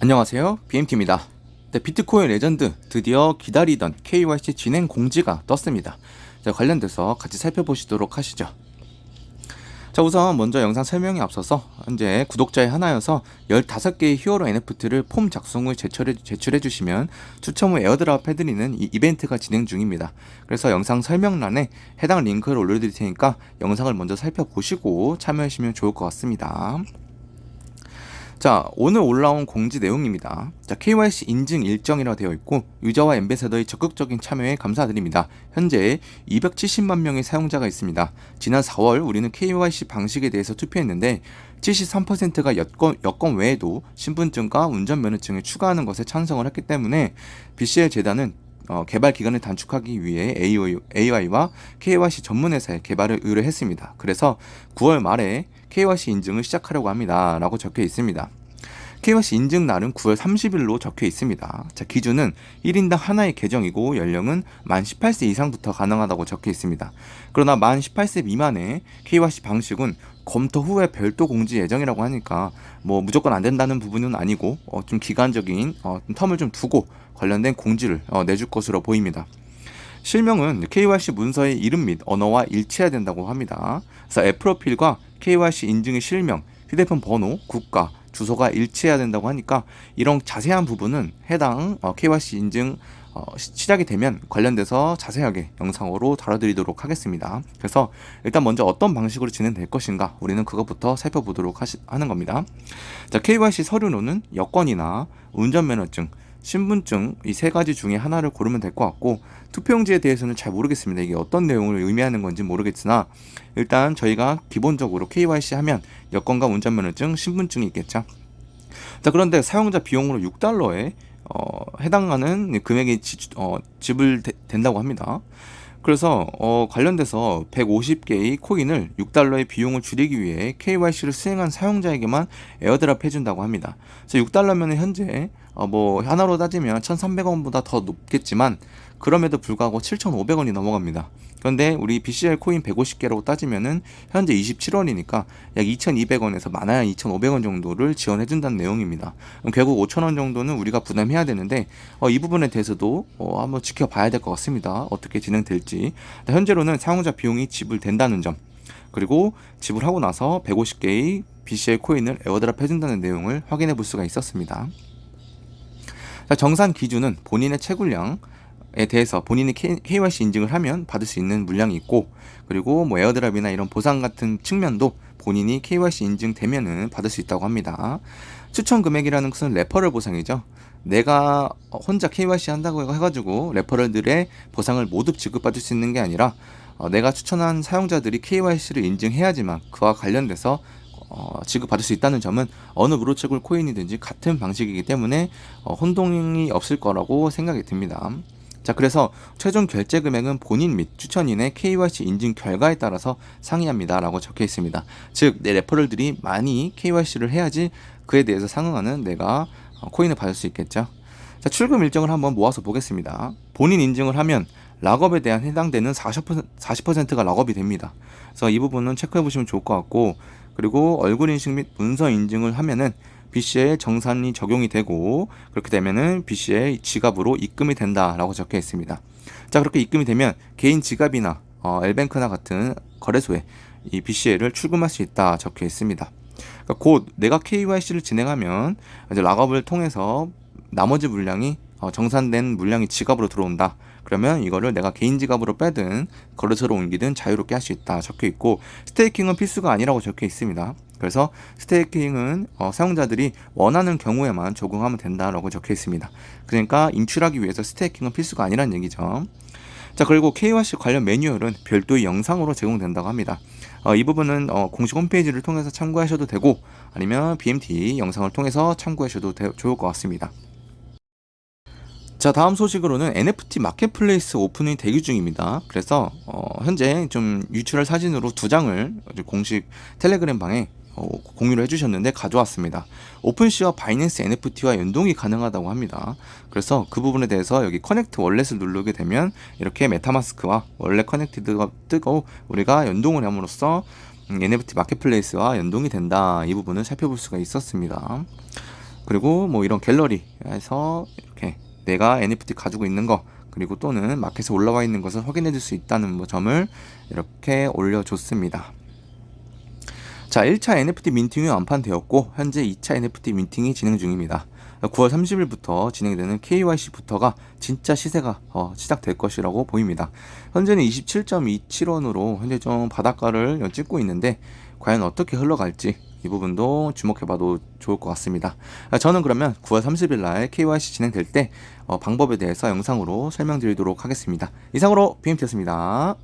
안녕하세요. BMT입니다. 네, 비트코인 레전드 드디어 기다리던 KYC 진행 공지가 떴습니다. 자, 관련돼서 같이 살펴보시도록 하시죠. 자, 우선 먼저 영상 설명에 앞서서 현재 구독자의 하나여서 15개의 히어로 NFT를 폼 작성 후 제출해, 제출해 주시면 추첨 후 에어드랍 해드리는 이 이벤트가 진행 중입니다. 그래서 영상 설명란에 해당 링크를 올려드릴 테니까 영상을 먼저 살펴보시고 참여하시면 좋을 것 같습니다. 자, 오늘 올라온 공지 내용입니다. 자, KYC 인증 일정이라 되어 있고 유저와 엠베서더의 적극적인 참여에 감사드립니다. 현재 270만 명의 사용자가 있습니다. 지난 4월 우리는 KYC 방식에 대해서 투표했는데 73%가 여권, 여권 외에도 신분증과 운전면허증을 추가하는 것에 찬성을 했기 때문에 BCL 재단은 어, 개발 기간을 단축하기 위해 AI와 KYC 전문 회사에 개발을 의뢰했습니다. 그래서 9월 말에 KYC 인증을 시작하려고 합니다. 라고 적혀 있습니다. KYC 인증 날은 9월 30일로 적혀 있습니다. 자, 기준은 1인당 하나의 계정이고 연령은 만 18세 이상부터 가능하다고 적혀 있습니다. 그러나 만 18세 미만의 KYC 방식은 검토 후에 별도 공지 예정이라고 하니까 뭐 무조건 안 된다는 부분은 아니고 어, 좀 기간적인 어, 텀을 좀 두고 관련된 공지를 어, 내줄 것으로 보입니다. 실명은 KYC 문서의 이름 및 언어와 일치해야 된다고 합니다. 그래서 앱 프로필과 KYC 인증의 실명, 휴대폰 번호, 국가, 주소가 일치해야 된다고 하니까 이런 자세한 부분은 해당 KYC 인증 어, 시작이 되면 관련돼서 자세하게 영상으로 다뤄드리도록 하겠습니다. 그래서 일단 먼저 어떤 방식으로 진행될 것인가 우리는 그것부터 살펴보도록 하시, 하는 겁니다. 자, KYC 서류로는 여권이나 운전면허증, 신분증 이 세 가지 중에 하나를 고르면 될 것 같고 투표용지에 대해서는 잘 모르겠습니다. 이게 어떤 내용을 의미하는 건지 모르겠으나 일단 저희가 기본적으로 KYC 하면 여권과 운전면허증, 신분증이 있겠죠. 자 그런데 사용자 비용으로 6달러에 어, 해당하는 금액이 지, 어, 지불 된다고 합니다. 그래서 어, 관련돼서 150개의 코인을 6달러의 비용을 줄이기 위해 KYC를 수행한 사용자에게만 에어드랍 해준다고 합니다. 그래서 6달러면 현재 어, 뭐 하나로 따지면 1,300원보다 더 높겠지만 그럼에도 불구하고 7,500원이 넘어갑니다. 그런데 우리 BCR 코인 150개라고 따지면은 현재 27원이니까 약 2,200원에서 많아야 2,500원 정도를 지원해 준다는 내용입니다. 결국 5,000원 정도는 우리가 부담해야 되는데 어, 이 부분에 대해서도 어, 한번 지켜봐야 될 것 같습니다. 어떻게 진행될지. 현재로는 사용자 비용이 지불된다는 점 그리고 지불하고 나서 150개의 BCL 코인을 에어드랍 해준다는 내용을 확인해 볼 수가 있었습니다. 정산 기준은 본인의 채굴량 에 대해서 본인이 KYC 인증을 하면 받을 수 있는 물량이 있고 그리고 뭐 에어드랍이나 이런 보상 같은 측면도 본인이 KYC 인증되면은 받을 수 있다고 합니다. 추천 금액이라는 것은 레퍼럴 보상이죠. 내가 혼자 KYC 한다고 해가지고 레퍼럴들의 보상을 모두 지급받을 수 있는 게 아니라 어, 내가 추천한 사용자들이 KYC를 인증해야지만 그와 관련돼서 어, 지급받을 수 있다는 점은 어느 무료채굴 코인이든지 같은 방식이기 때문에 어, 혼동이 없을 거라고 생각이 듭니다. 자, 그래서 최종 결제 금액은 본인 및 추천인의 KYC 인증 결과에 따라서 상이합니다. 라고 적혀 있습니다. 즉, 내 레퍼럴들이 많이 KYC를 해야지 그에 대해서 상응하는 내가 어, 코인을 받을 수 있겠죠. 자, 출금 일정을 한번 모아서 보겠습니다. 본인 인증을 하면 락업에 대한 해당되는 40%, 40%가 락업이 됩니다. 그래서 이 부분은 체크해 보시면 좋을 것 같고, 그리고 얼굴 인식 및 문서 인증을 하면은 BC에 정산이 적용이 되고 그렇게 되면은 BC에 지갑으로 입금이 된다라고 적혀 있습니다. 자 그렇게 입금이 되면 개인 지갑이나 어, 엘뱅크나 같은 거래소에 이 BCL을 출금할 수 있다 적혀 있습니다. 그러니까 곧 내가 KYC를 진행하면 이제 락업을 통해서 나머지 물량이 어, 정산된 물량이 지갑으로 들어온다. 그러면 이거를 내가 개인 지갑으로 빼든 거래소로 옮기든 자유롭게 할 수 있다 적혀 있고 스테이킹은 필수가 아니라고 적혀 있습니다. 그래서 스테이킹은 어, 사용자들이 원하는 경우에만 적용하면 된다라고 적혀 있습니다. 그러니까 인출하기 위해서 스테이킹은 필수가 아니라는 얘기죠. 자 그리고 KYC 관련 매뉴얼은 별도의 영상으로 제공된다고 합니다. 어, 이 부분은 어, 공식 홈페이지를 통해서 참고하셔도 되고 아니면 BMT 영상을 통해서 참고하셔도 되, 좋을 것 같습니다. 자 다음 소식으로는 NFT 마켓플레이스 오픈이 대기 중입니다. 그래서 어, 현재 좀 유출할 사진으로 두 장을 공식 텔레그램 방에 어, 공유를 해주셨는데 가져왔습니다. 오픈시와 바이낸스 NFT와 연동이 가능하다고 합니다. 그래서 그 부분에 대해서 여기 커넥트 월렛을 누르게 되면 이렇게 메타마스크와 원래 커넥티드가 뜨고 우리가 연동을 함으로써 NFT 마켓플레이스와 연동이 된다. 이 부분을 살펴볼 수가 있었습니다. 그리고 뭐 이런 갤러리에서 이렇게 내가 NFT 가지고 있는 거 그리고 또는 마켓에 올라와 있는 것을 확인해 줄 수 있다는 뭐 점을 이렇게 올려줬습니다. 자, 1차 NFT 민팅이 완판되었고 현재 2차 NFT 민팅이 진행 중입니다. 9월 30일부터 진행되는 KYC부터가 진짜 시세가 어, 시작될 것이라고 보입니다. 현재는 27.27원으로 현재 좀 바닷가를 찍고 있는데 과연 어떻게 흘러갈지 이 부분도 주목해봐도 좋을 것 같습니다. 저는 그러면 9월 30일 날 KYC 진행될 때 어, 방법에 대해서 영상으로 설명드리도록 하겠습니다. 이상으로 BMT였습니다.